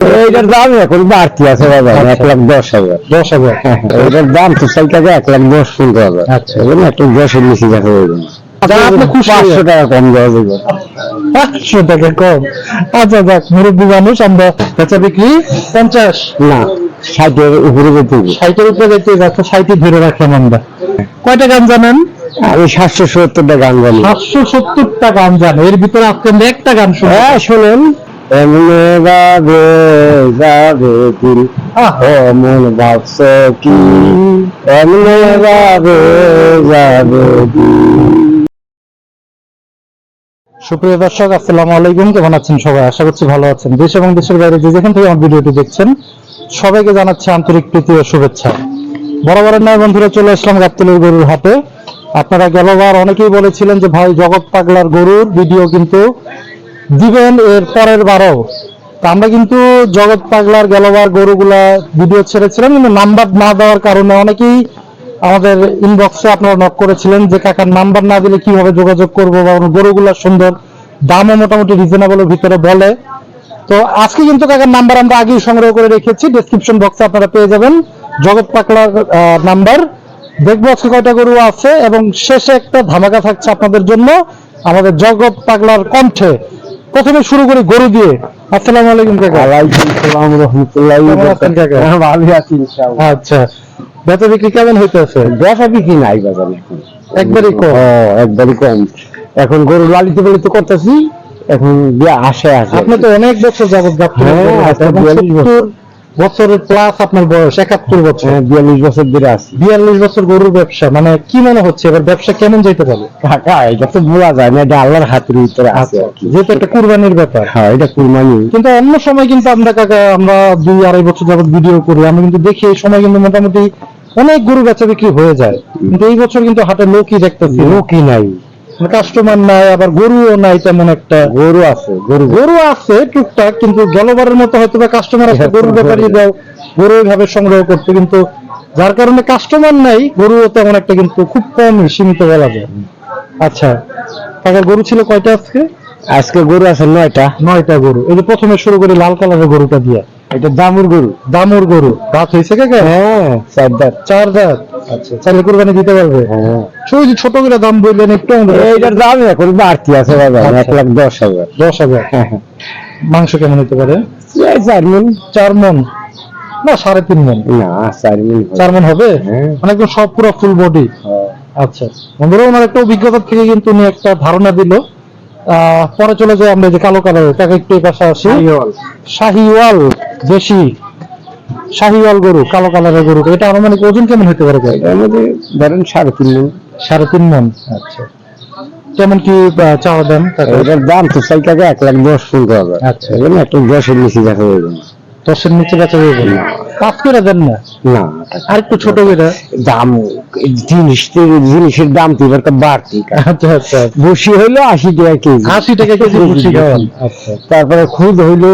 এইটার দাম এখন বাড়তি আছে বাবা আচ্ছা। এক লাখ দশ হাজার। দশ হাজার। এটার দাম তো টাকা এক লাখ দশ পনেরো হাজার। আচ্ছা। একটু দশের দেখা যাবে। না যা আপনি খুশি হয়ে- পাঁচশো টাকা কম দেওয়া যাবে। পাঁচশো টাকা কম। আচ্ছা যাক মুরব্বী মানুষ আমরা বেচা বিক্রি পঞ্চাশ। না ষাটের উপরে যেতে ষাটের উপরে দেখতে যাচ্ছে ষাটই ধরে রাখলাম আমরা। কয়টা গান জানেন আমি সাতশো সত্তরটা গান জানি। সাতশো সত্তরটা গান জানেন এর ভিতরে আজকে একটা গান শুনব। হ্যাঁ শোনেন। সুপ্রিয় দর্শক, আসসালামু আলাইকুম। কেমন আছেন সবাই? আশা করছি ভালো আছেন। দেশ এবং দেশের বাইরে যে যেখান থেকে আমার ভিডিওটি দেখছেন, সবাইকে জানাচ্ছি আন্তরিক প্রীতি ও শুভেচ্ছা। বরাবরের নয় বন্ধুরা, চলে আসলাম গাবতলের গরুর হাটে। আপনারা গেলবার অনেকেই বলেছিলেন যে, ভাই, জগৎ পাগলার গরুর ভিডিও কিন্তু দিবেন এর পরের বারও। তা আমরা কিন্তু জগৎ পাগলার গেলবার গরুগুলা ভিডিও ছেড়েছিলাম, কিন্তু নাম্বার না দেওয়ার কারণে অনেকেই আমাদের ইনবক্সে আপনারা নক করেছিলেন যে কাকার নাম্বার না দিলে কীভাবে যোগাযোগ করব বা গরুগুলা সুন্দর দামও মোটামুটি রিজনেবলের ভিতরে বলে। তো আজকে কিন্তু কাকার নাম্বার আমরা আগেই সংগ্রহ করে রেখেছি। ডেসক্রিপশন বক্সে আপনারা পেয়ে যাবেন জগৎ পাকলার নাম্বার দেখব আজকে কয়টা গরু আছে এবং শেষে একটা ধামাকা থাকছে আপনাদের জন্য আমাদের জগৎ পাগলার কণ্ঠে। প্রথমে শুরু করি গরু দিয়ে। আসসালামু আলাইকুম কাকা। ওয়ালাইকুম সালাম রহমতুল্লাহ কেমন আছেন কাকা? ভালো আছি ইনশাআল্লাহ। আচ্ছা। বেচা বিক্রি কেমন হইতেছে? বেচা বিক্রি নাই বাজারে। একবারই কম। একবারই কম। এখন গরু লালিতে পালিত করতেছি এখন আসে আসে। আপনি তো অনেক বছর যাবত আজকে 42 বছর। বছরের প্লাস আপনার বয়স একাত্তর বছর। হ্যাঁ, বিয়াল্লিশ বছর ধরে আছি। বিয়াল্লিশ বছর গরুর ব্যবসা মানে কি মনে হচ্ছে এবার ব্যবসা কেমন যেতে পারে? কাকা এটা তো বলা যায় না এটা আল্লাহর হাতের ভিতরে আছে কি। যেহেতু একটা কুরবানির ব্যাপার। হ্যাঁ এটা কুরবানি। কিন্তু অন্য সময় কিন্তু আমরা কাকা আমরা দুই আড়াই বছর যাবত ভিডিও করি আমরা কিন্তু দেখি এই সময় কিন্তু মোটামুটি অনেক গরু বেচা বিক্রি হয়ে যায়। কিন্তু এই বছর কিন্তু হাটে লোকই দেখতেছি লোকই নাই। কাস্টমার নাই আবার গরুও নাই তেমন একটা। গরু আছে গরু গরু আছে টুকটাক কিন্তু জলবারের মতো হয়তো বা কাস্টমার আছে গরুর ব্যাপারে দাও গরু এইভাবে সংগ্রহ করতে কিন্তু যার কারণে কাস্টমার নাই গরু তেমন একটা কিন্তু খুব কম সীমিত বলা যায়। আচ্ছা কাকার গরু ছিল কয়টা আজকে? আজকে গরু আছে নয়টা। নয়টা গরু। এই যে প্রথমে শুরু করি লাল কালারের গরুটা দিয়ে। এটা দামুর গরু। দামুর গরু। দাঁত হয়েছে কাকা হ্যাঁ চার দাঁত। চার দাঁত। আচ্ছা চাইলে কুরবানি দিতে পারবে? হ্যাঁ। শুধু যে ছোট করে দাম বললেন একটু এইটার দাম এখন বাড়তি আছে বাজার আচ্ছা। এক লাখ দশ হাজার। দশ হাজার? হ্যাঁ হ্যাঁ। মাংস কেমন হতে পারে? চার মন। চার মন? না সাড়ে তিন মন। না চার মন চার মন হবে। মানে একদম সব পুরো ফুল বডি। আচ্ছা। বন্ধুরা ওনার একটা অভিজ্ঞতা থেকে কিন্তু উনি একটা ধারণা দিল। আহ, পরে চলে যাই আমরা যে কালো কালারের। তাকে একটু পাশে আসি। শাহিওয়াল দেশি। শাহিওয়াল গরু কালো কালারের গরু এটা আনুমানিক ওজন কেমন হতে পারে মধ্যে ধরেন সাড়ে তিন মন সাড়ে তিন মন আচ্ছা। কেমন কি চাওয়া এটার দাম তো চাই টাকা এক লাখ দশ পনেরো হাজার আচ্ছা। একটু দশের নিচে দেখা যাবে। না দশের নিচে বেচা যাবে? না। পাঁচ করে দেন না? না। আর একটু ছোট করে? দাম জিনিস জিনিসের দাম তো এবার বাড়তি আচ্ছা আচ্ছা। বসি হইল আশি টাকা কেজি। আশি টাকা কেজি খাওয়ান আচ্ছা। তারপরে খুদ হইল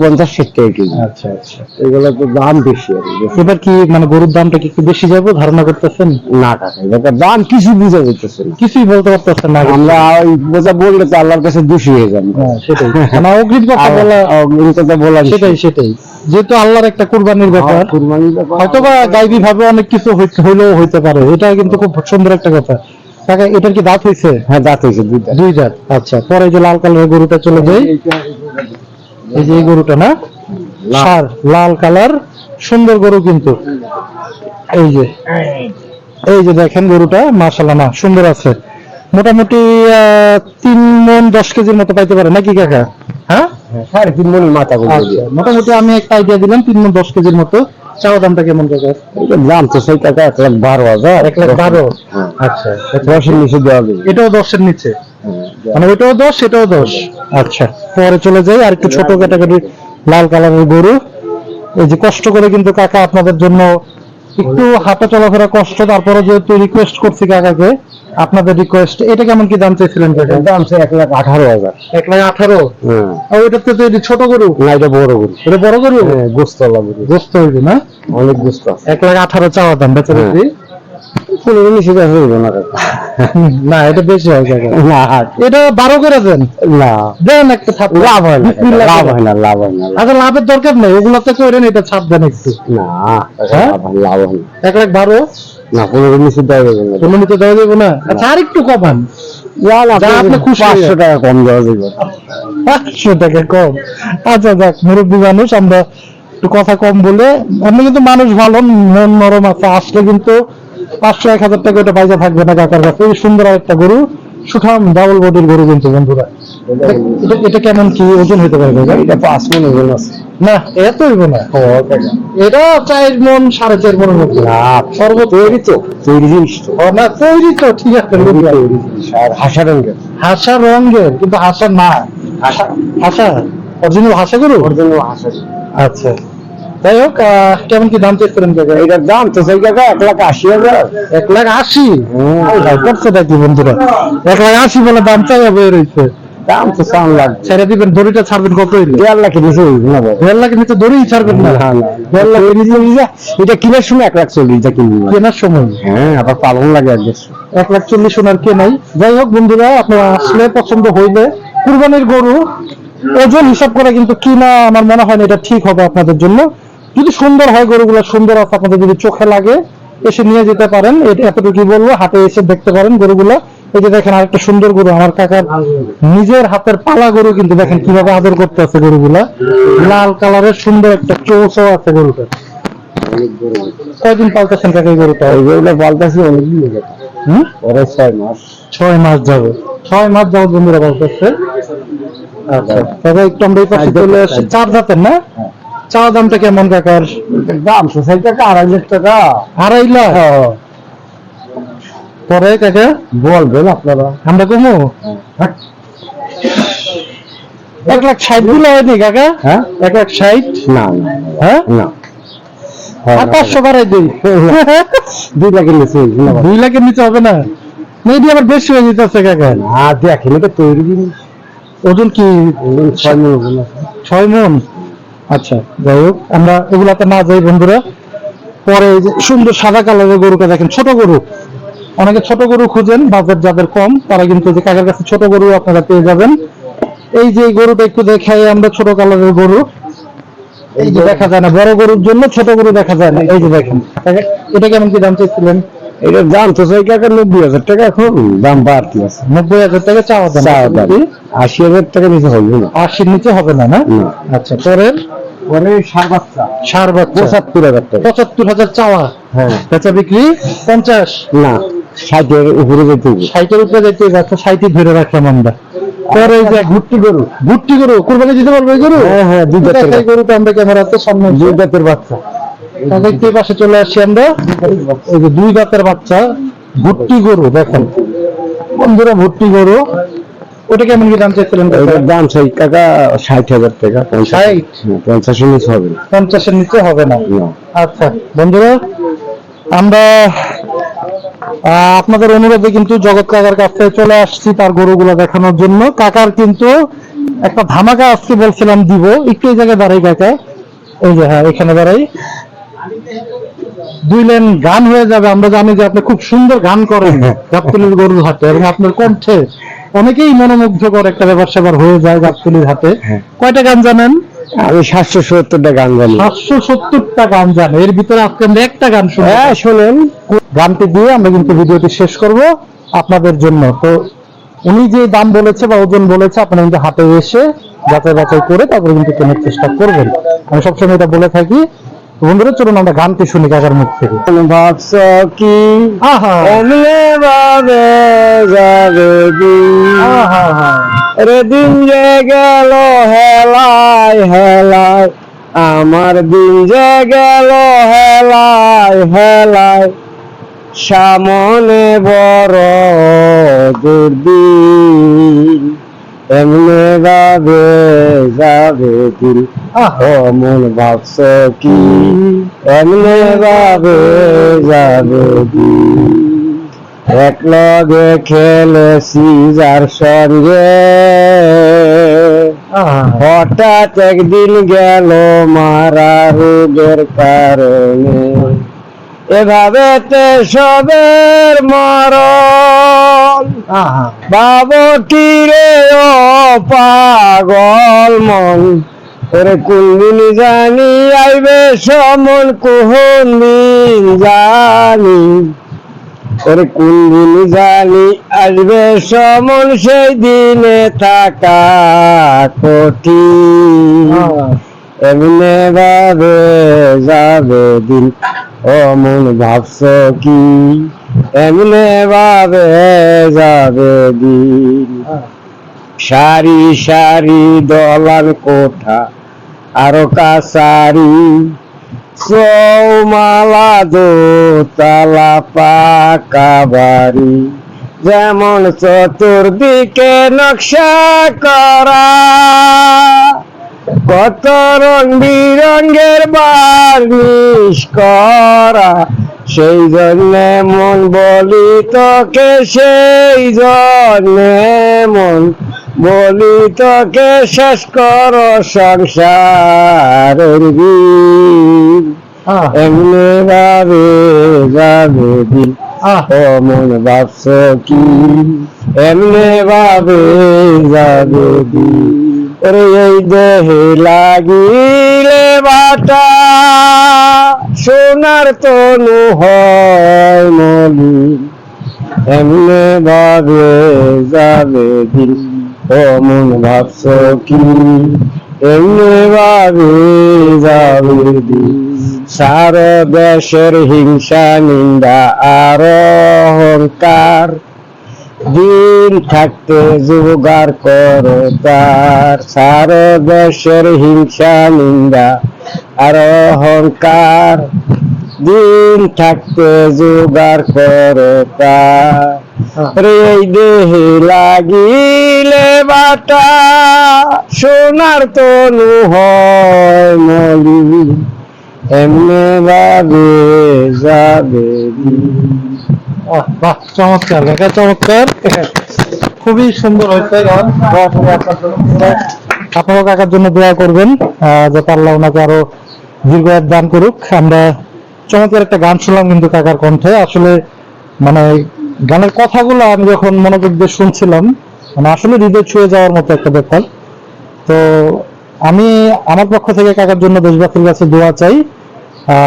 পঞ্চাশ ষাট টাকা কেজি। আচ্ছা আচ্ছা। এগুলো তো দাম বেশি আর কি। এবার কি মানে গরুর দামটা কি একটু বেশি যাব ধারণা করতেছেন? না টাকা এবার দাম কিছু বুঝা না। কিছুই বলতে পারতেছেন না। আমরা ওই বোঝা বললে তো আল্লাহর কাছে দোষী হয়ে যাব। হ্যাঁ, সেটাই। মানে অগ্রিম কথা বলা কথা বলা সেটাই সেটাই। যেহেতু আল্লাহর একটা কুরবানির ব্যাপার হ্যাঁ, কুরবানির ব্যাপার। হয়তোবা গাইবি ভাবে অনেক কিছু হইলেও হইতে পারে। এটা কিন্তু খুব সুন্দর একটা কথা। কাকা এটার কি দাঁত হয়েছে হ্যাঁ দাঁত হয়েছে দুইটা দুই দাঁত। আচ্ছা পরে যে লাল কালারের গরুটা চলে যায়। এই যে এই গরুটা না? সার লাল কালার সুন্দর গরু কিন্তু। এই যে এই যে দেখেন গরুটা মাশাল্লাহ না সুন্দর আছে। মোটামুটি তিন মন দশ কেজির মতো পাইতে পারে নাকি কাকা? হ্যাঁ? সাড়ে তিন মনের মাথা আচ্ছা মোটামুটি আমি একটা আইডিয়া দিলাম তিন মন দশ কেজির মতো। চাওয়া দামটা কেমন কাকা? দাম তো সেই টাকা এক লাখ বারো হাজার। এক লাখ বারো। হ্যাঁ। আচ্ছা দশের নিচে দেওয়া যাবে। এটাও দশের নিচে? হ্যাঁ, মানে ওটাও দশ এটাও দশ। আচ্ছা পরে চলে যাই আর একটু ছোট ক্যাটাগরি লাল কালারের গরু। এই যে কষ্ট করে কিন্তু কাকা আপনাদের জন্য একটু হাঁটা চলাফেরা কষ্ট তারপরে যেহেতু রিকোয়েস্ট করছি কাকাকে আপনাদের রিকোয়েস্ট এটা কেমন কি দাম চাইছিলেন কাকা? দাম সে এক লাখ আঠারো হাজার। এক লাখ আঠারো? হ্যাঁ। আর ওইটাতে তো এটি ছোট গরু? না এটা বড় গরু। এটা বড় গরু? হ্যাঁ গোস্তলা গরু। গোস্ত হইবে না? অনেক গোস্ত এক লাখ আঠারো চাওয়া দাম বেচা হ্যাঁ। বেচি পনেরো নিষেধ আছে হইবো না না এটা বেশি হয় না। এটা বারো করে দেন। না। দেন একটা ছাপ লাভ হয় না লাভ হয় না লাভ হয় না। আচ্ছা লাভের দরকার নেই ওগুলো তো করেন এটা ছাপ দেন একটু। না হ্যাঁ? লাভ হয়- না এক লাখ বারো? না পনেরো নিষেধ দেওয়া যাবে না। কোনো নিতে দেওয়া যাবে না? আচ্ছা আর একটু কমান। না না যা আপনি খুশি পাঁচশো টাকা কম দেওয়া যাবে। পাঁচশো টাকা কম। আচ্ছা যাক মুরব্বী মানুষ আমরা একটু কথা কম বলে আপনি কিন্তু মানুষ ভালো মন নরম আছে আসলে কিন্তু পাঁচশো এক হাজার টাকা ওটা পয়সা থাকবে না কাকার কাছে। সুন্দর একটা গরু সুঠাম ডাবল বডির গরু কিন্তু বন্ধুরা। এটা- কেমন কি ওজন হতে পারে এটা পাঁচ মনে ওজন আছে। না এত হইব না? এটা চার মন সাড়ে চার মনের মধ্যে না সর্ব তৈরি তো তৈরি জিনিস তো। না তৈরি তো ঠিক আছে আর হাসা রঙের। হাসা রঙের কিন্তু হাসা না। হাসা। হাসা? অরিজিনাল হাসা গরু? ওর হাসা। আচ্ছা। যাই হোক কেমন কি দাম চেয়েছিলেন কাকা এটার দাম তো সেই কাকা এক লাখ আশি হাজার। এক লাখ আশি? করছে নাকি বন্ধুরা? এক লাখ আশি বলে দাম চাই বের হয়েছে দাম তো লাগছে ছেড়ে দিবেন দড়িটা ছাড়বেন কত হইলে দেড় লাখের নিচে দেড় লাখের নিচে দড়ি ছাড়বেন না। দেড় লাখের নিচে এটা কিনার সময় এক লাখ চল্লিশ যা কেনার সময়। হ্যাঁ আবার পালন লাগে এক এক লাখ চল্লিশ সোনার কে নাই? যাই হোক বন্ধুরা আপনারা আসলে পছন্দ হইলে কুরবানির গরু ওজন হিসাব করে কিন্তু কিনা আমার মনে হয় না এটা ঠিক হবে আপনাদের জন্য। যদি সুন্দর হয় গরুগুলো সুন্দর আপনাদের যদি চোখে লাগে এসে নিয়ে যেতে পারেন। এটা এতটুকু বলব হাটে এসে দেখতে পারেন গরুগুলো। এই যে দেখেন আরেকটা সুন্দর গরু আমার কাকার নিজের হাতের পালা গরু কিন্তু দেখেন কীভাবে আদর করতে আছে গরুগুলা। লাল কালারের সুন্দর একটা চৌচও আছে গরুটা কয়দিন পালতেছেন কাকা এই গরুটা? এই যেগুলো পাল্টাছি অনেক দিন হয়ে গেছে ছয় মাস। ছয় মাস যাবে। ছয় মাস যাব বন্ধুরা বলতেছে আচ্ছা তবে একটু আমরা এই পাশে চলে আসছি চার দাঁতের না? হ্যাঁ। চা দামটা কেমন কাকার? দাম সোসাই টাকা আড়াই লাখ টাকা। আড়াই লাখ? পরে কাকা? বলবেন আপনারা। আমরা কমো? এক লাখ ষাট দিলে হয়নি কাকা? হ্যাঁ? এক লাখ ষাট? না। হ্যাঁ? না। আর পাঁচশো বাড়াই দিই দুই লাখের নিচে। দুই লাখের নিচে হবে না? মেয়েটি আবার বেশি হয়ে যেতেছে কাকা। না দেখেন এটা তৈরি ওজন কি? ছয় ছয় মন? আচ্ছা যাই হোক, আমরা এগুলাতে না যাই বন্ধুরা। পরে সুন্দর সাদা কালারের দেখেন, ছোট গরু। অনেকে ছোট গরু খুঁজেন, বাজার যাদের কম, তারা কিন্তু যে কাকার কাছে ছোট গরু আপনারা পেয়ে যাবেন। এই যে গরুটা একটু দেখাই, আমরা ছোট কালারের গরু। এই যে দেখা যায় না, বড় গরুর জন্য ছোট গরু দেখা যায় না। এই যে দেখেন, এটা কেমন কি দাম চেয়েছিলেন এটার দাম তো নব্বই হাজার টাকা এখন দাম বাড়তি আছে। নব্বই হাজার টাকা চাওয়া দাম চাওয়া দাম। আশি হাজার টাকা নিচে হবে না। আশির নিচে হবে না না। আচ্ছা পরের? পরে সার বাচ্চা। সার বাচ্চা। পঁচাত্তর হাজার টাকা। পঁচাত্তর হাজার চাওয়া। হ্যাঁ। বেচা বিক্রি? পঞ্চাশ। না ষাটের উপরে যেতে ষাটের উপরে যাচ্ছে ষাটই ধরে রাখলাম আমরা। পরে যে গরু। গরু কোরবানি দিতে পারবে গরু? হ্যাঁ হ্যাঁ দুই গরুটা আমরা ক্যামেরাতে সামনে। দুই জাতের দেখতে পাশে চলে আসছি আমরা? এই যে দুই দাঁতের বাচ্চা ভুট্টি গরু দেখেন। বন্ধুরা ভুট্টি গরু। ওটা কেমন কি দাম চাইছিলেন দাম ষাট হাজার টাকা ষাট? পঞ্চাশের নিচে হবে পঞ্চাশের নিচে হবে না। আচ্ছা বন্ধুরা আমরা আপনাদের অনুরোধে কিন্তু জগৎ কাকার কাছ থেকে চলে আসছি তার গরুগুলো দেখানোর জন্য। কাকার কিন্তু একটা ধামাকা আজকে বলছিলাম দিব। একটু এই জায়গায় দাঁড়াই কাকা। এই যে হ্যাঁ এখানে দাঁড়াই। দুই লাইন গান হয়ে যাবে আমরা জানি যে আপনি খুব সুন্দর গান করেন গাবতলির গরুর হাটে এবং আপনার কণ্ঠে অনেকেই মনোমুগ্ধকর একটা ব্যাপার স্যাপার হয়ে যায় গাবতলির হাটে হ্যাঁ। কয়টা গান জানেন? আমি সাতশো সত্তরটা গান জানি। সাতশো সত্তরটা গান জানে। এর ভিতরে আজকে আমরা একটা গান হ্যাঁ শোনেন। গানটি দিয়ে আমরা কিন্তু ভিডিওটি শেষ করব আপনাদের জন্য। তো উনি যে দাম বলেছে বা ওজন বলেছে আপনারা কিন্তু হাতে এসে যাচাই বাছাই করে তারপরে কিন্তু কেনার চেষ্টা করবেন। আমি সবসময় এটা বলে থাকি বন্ধুরা চলুন আমরা গানটি শুনি কাকার মুখ থেকে। ভাবছ কি? দিন আহা রে দিন যে গেল হেলায় হেলায় আমার দিন যে গেল হেলায় হেলায় সামনে বড় দুর্দিন। এমনে যাবে যাবে দিন মন ভাবছ কি? এমনে যাবে যাবে দিন এক লগে খেলেছি যার সঙ্গে। হঠাৎ একদিন গেল মারা রোগের কারণে। এভাবে তে সবের মরণ। আহা। বাবটি রে ও পাগল মন। ওরে কোনদিন জানি আইবে সমন কোন দিন জানি। ওরে কোনদিন জানি আসবে সমন সেই দিনে থাকা কঠিন। এমনে ভাবে যাবে দিন? ও মন ভাবছ কি? এমনে ভাবে যাবে দিন? সারি সারি দলান কোঠা, আরও কাসারি চৌমালা দোতলা পাকা বাড়ি। যেমন চতুর্দিকে নকশা করা কত রং বিরঙ্গের বার্নিশ করা সেই জন্যে মন বলি তোকে সেই জন্যে মন বলি তোকে শেষ কর আহ, এমনি ভাবে যাবে দিন। ও মন ভাবছ কি? এমনি ভাবে যাবে দিন। ওরে এই দেহে লাগিলে বাটা, সোনার তনু হয় মলিন এমনি ভাবে যাবে দিন, ও মন ভাবছ কি? এমনি ভাবে যাবে দিন, সার দেশের হিংসা, নিন্দা আর অহংকার দিন থাকতে জোগাড় করো তার সার দেশের হিংসা, নিন্দা আর অহংকার। দিন থাকতে জোগাড় করো তার দেহে লাগিলে বাটা, সোনার তনু হয় মলি ভাবে যাবে বাহ চমৎকার কাকা চমৎকার। খুবই সুন্দর হয়েছে। আপনার কাকার জন্য দোয়া করবেন ওনাকে আরও দীর্ঘ দান করুক। আমরা চমৎকার একটা গান শুনলাম কিন্তু কাকার কণ্ঠে। আসলে মানে গানের কথাগুলো আমি যখন মনোযোগ দিয়ে শুনছিলাম মানে আসলে হৃদয় ছুঁয়ে যাওয়ার মতো একটা ব্যাপার। তো আমি, আমার পক্ষ থেকে কাকার জন্য দেশবাসীর কাছে দোয়া চাই।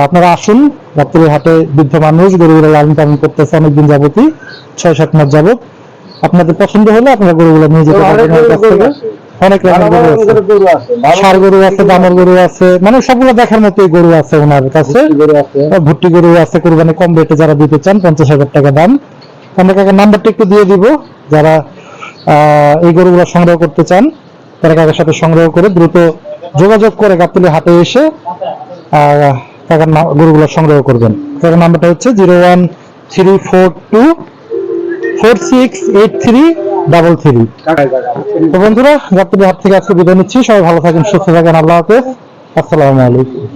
আপনারা আসুন রাত্রি হাটে বৃদ্ধ মানুষ গরুগুলো লালন পালন করতেছে অনেকদিন যাবতই ছয় সাত মাস যাবত। আপনাদের পছন্দ হলে আপনারা গরুগুলো নিয়ে যেতে পারবেন অনেক রকমের গরু আছে। ষাড় গরু আছে। দামর গরু আছে। মানে সবগুলো দেখার মতোই গরু আছে ওনার কাছে। আহ, ভুট্টি গরু আছে কোরবানি কম রেটে যারা দিতে চান পঞ্চাশ হাজার টাকা দাম। আমরা কাকা নাম্বারটা একটু দিয়ে দিব। যারা আহ, এই গরুগুলো সংগ্রহ করতে চান তারা কাকার সাথে সংগ্রহ করে দ্রুত যোগাযোগ করে গাবতলি হাটে এসে না- গরুগুলো সংগ্রহ করবেন। তার নাম্বারটা হচ্ছে zero one three four two four six eight three double three. তো বন্ধুরা যাত্রী হাত থেকে আজকে বিদায় নিচ্ছি। সবাই ভালো থাকেন, সুস্থ থাকেন। আল্লাহ হাফেজ। আসসালামু আলাইকুম।